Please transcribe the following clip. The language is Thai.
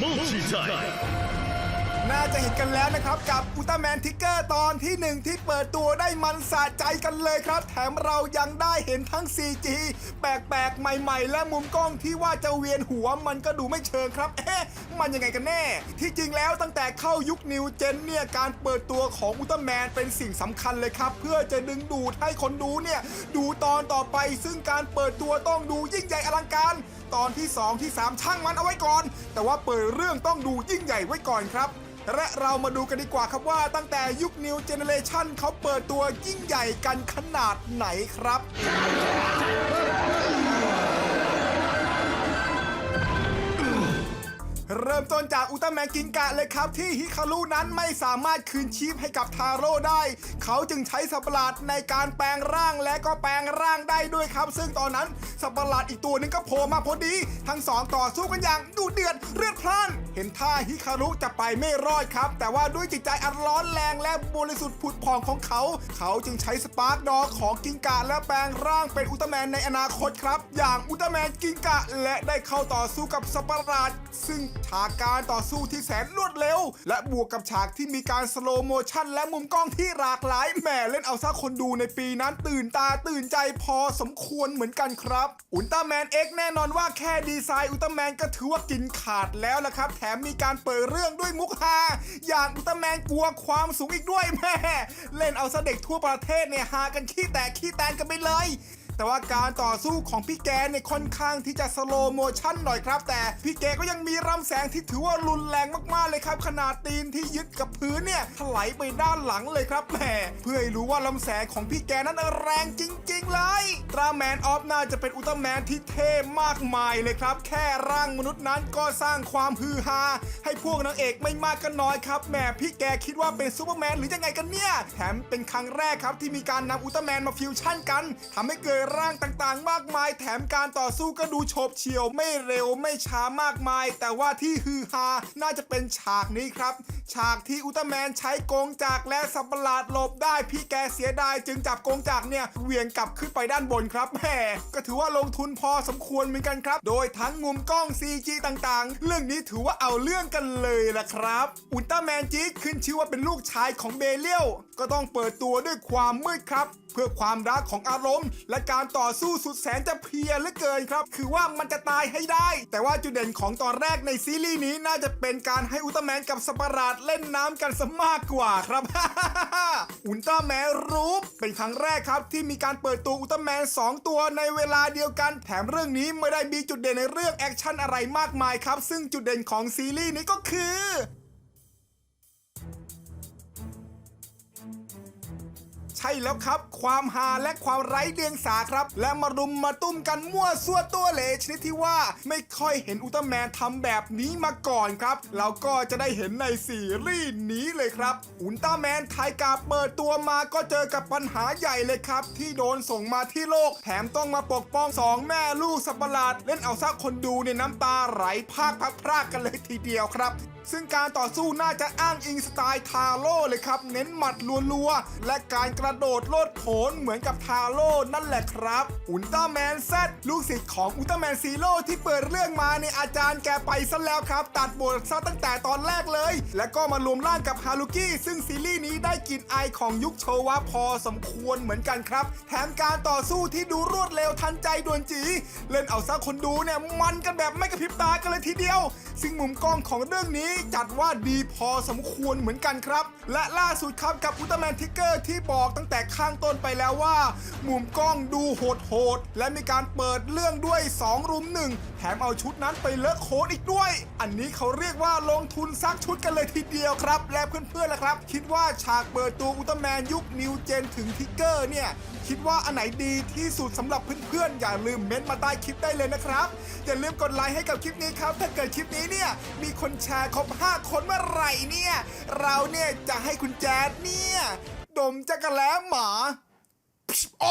梦奇在 จะเห็นกันแล้วนะครับ กับอุลตร้าแมนทิกเกอร์ตอนที่หนึ่งที่เปิดตัวได้มันสะใจกันเลยครับ แถมเรายังได้เห็นทั้ง CG แปลกๆ ใหม่ๆ และมุมกล้องที่ว่าจะเวียนหัวมันก็ดูไม่เชิงครับ เอ๊ะ มันยังไงกันแน่ ที่จริงแล้วตั้งแต่เข้ายุคนิวเจนเนี่ย การเปิดตัวของอุลตร้าแมนเป็นสิ่งสำคัญเลยครับ เพื่อจะดึงดูดให้คนดูเนี่ย ดูตอนต่อไปซึ่งการเปิดตัวต้องดูยิ่งใหญ่อลังการตอนที่ 2 ที่ 3 ช่างมันเอาไว้ก่อน แต่ว่าเปิดเรื่องต้องดูยิ่งใหญ่ไว้ก่อนครับ และเรามาดูกันดีกว่าครับว่าตั้งแต่ยุค New Generation เขาเปิดตัวยิ่งใหญ่กันขนาดไหนครับ ต้นจากอุลตร้าแมนกิงกะเลยครับ ที่ฮิคารุนั้นไม่สามารถคืนชีพให้กับทาโร่ได้ เขาจึงใช้สัตว์ปะหลาดในการแปลงร่างและก็แปลงร่างได้ด้วยครับ ซึ่งตอนนั้นสัตว์ปะหลาดอีกตัวหนึงก็โผล่มาพอดี ทั้งสองต่อสู้กันอย่างดุเดือดเลือดพล่านเห็นท่าฮิคารุจะไปไม่รอดครับ แต่ว่าด้วยจิตใจอันร้อนแรงและบริสุทธิ์ผุดผ่องของเขา เขาจึงใช้สปาร์กดอของกิงกะและแปลงร่างเป็นอุลตร้าแมนในอนาคตครับ อย่างอุลตร้าแมนกิงกะและได้เข้าต่อสู้กับสัตว์ปะหลาดซึ่งฉากการต่อสู้ที่แสนรวดเร็ว และบวกกับฉากที่มีการสโลโมชันและมุมกล้องที่หลากหลายแหมเล่นเอาซะคนดูในปีนั้นตื่นตาตื่นใจพอสมควรเหมือนกันครับอุลตร้าแมน X แน่นอนว่าแค่ดีไซน์อุลตร้าแมนก็ถือว่ากินขาดแล้วละครับ แถมมีการเปิดเรื่องด้วยมุกฮาอย่างอุลตร้าแมนกลัวความสูงอีกด้วยแม่เล่นเอาซะเด็กทั่วประเทศเนี่ยฮากันขี้แตกขี้แตนกันไปเลย แต่ว่าการต่อสู้ของพี่แกเนี่ยค่อนข้างที่จะสโลโมชั่นหน่อยครับ แต่พี่แกก็ยังมีรำแสงที่ถือว่ารุนแรงมากๆเลยครับ ขนาดตีนที่ยึดกับพื้นเนี่ยถลายไปด้านหลังเลยครับแหมเพื่อให้รู้ว่าลำแสงของพี่แกนั้นแรงจริง ๆ เลยตราแมนออฟน่าจะเป็นอุลตร้าแมนที่เท่มากมายเลยครับ แค่ร่างมนุษย์นั้นก็สร้างความฮือฮาให้พวกนางเอกไม่มากก็น้อยครับแหมพี่แกคิดว่าเป็นซูเปอร์แมนหรือยังไงกันเนี่ยแถมเป็นครั้งแรกครับที่มีการนำอุลตร้าแมนมาฟิวชั่นกันทำให้เกิดร่างต่างๆ มากมาย แถมการต่อสู้ก็ดูโฉบเฉี่ยวไม่เร็วไม่ช้ามากมาย แต่ว่าที่ฮือฮาน่าจะเป็นฉากนี้ครับ ฉากที่อุลตร้าแมนใช้กงจักและสัตว์ประหลาดหลบได้พี่แกเสียดายจึงจับกงจักเนี่ยเหวี่ยงกลับขึ้นไปด้านบนครับแหมก็ถือว่าลงทุนพอสมควรเหมือนกันครับ โดยทั้งมุมกล้อง CG ต่างๆ เรื่องนี้ถือว่าเอาเรื่องกันเลยละครับ อุลตร้าแมนจีดขึ้นชื่อว่าเป็นลูกชายของเบเลียวก็ต้องเปิดตัวด้วยความมืดครับเพื่อความรักของอารมณ์ และการต่อสู้สุดแสนจะเพียเหลือเกินครับ คือว่ามันจะตายให้ได้ แต่ว่าจุดเด่นของตอนแรกในซีรีส์นี้น่าจะเป็นการให้อุลตร้าแมนกับสปาราดเล่นน้ำกันซะมากกว่าครับ อุลตร้าแมนรูปเป็นครั้งแรกครับที่มีการเปิดตัวอุลตร้าแมน2 ตัวในเวลาเดียวกัน แถมเรื่องนี้ไม่ได้มีจุดเด่นในเรื่องแอคชั่นอะไรมากมายครับ ซึ่งจุดเด่นของซีรีส์นี้ก็คือ ใช่แล้วครับ ความฮาและความไร้เดียงสาครับ และมารุมมาตุ้มกันมั่วซั่วตัวเหลชนิดที่ว่าไม่ค่อยเห็นอุลตร้าแมนทำแบบนี้มาก่อนครับ เราก็จะได้เห็นในซีรีส์นี้เลยครับ อุลตร้าแมนไทกาเปิดตัวมาก็เจอกับปัญหาใหญ่เลยครับ ที่โดนส่งมาที่โลก แถมต้องมาปกป้องสองแม่ลูกสัปหลาด เล่นเอาซะคนดูเนี่ยน้ำตาไหลพากพักพรากกันเลยทีเดียวครับซึ่งการต่อสู้น่าจะอ้างอิงสไตล์ทาโร่เลยครับ เน้นหมัดรัวๆและการกระโดดโลดโผนเหมือนกับทาโร่นั่นแหละครับ อุลตร้าแมนแซดลูกศิษย์ของอุลตร้าแมนซีโร่ที่เปิดเรื่องมาในอาจารย์แกไปซะแล้วครับ ตัดบทซะตั้งแต่ตอนแรกเลย แล้วก็มารวมร่างกับฮารุกิซึ่งซีรีส์นี้ได้กลิ่นไอายของยุคโชวะพอสมควรเหมือนกันครับ แถมการต่อสู้ที่ดูรวดเร็วทันใจด่วนจี เล่นเอาซะคนดูเนี่ยมันกันแบบไม่กระพริบตากันเลยทีเดียว ซึ่งมุมกล้องของเรื่องนี้จัดว่าดีพอสมควรเหมือนกันครับ และล่าสุดครับกับอุลตร้าแมนทิกเกอร์ที่บอกตั้งแต่ข้างต้นไปแล้วว่า มุมกล้องดูโหดๆและมีการเปิดเรื่องด้วย 2 รุมหนึ่งแถมเอาชุดนั้นไปเลอะโคดอีกด้วย อันนี้เขาเรียกว่าลงทุนซักชุดกันเลยทีเดียวครับ และเพื่อนๆล่ะครับ คิดว่าฉากเปิดตัวอุลตร้าแมนยุคนิวเจนถึงทิกเกอร์เนี่ยคิดว่าอันไหนดีที่สุดสำหรับเพื่อนๆ อย่าลืมเม้นต์มาใต้คลิปได้เลยนะครับ อย่าลืมกดไลค์ให้กับคลิปนี้ครับ ถ้าเกิดคลิปนี้เนี่ย มีคนแชร์ครบ 5 คนเมื่อไหร่เนี่ย เราเนี่ยจะให้คุณแจ๊ดเนี่ย ดมจักรแล้หมา โอ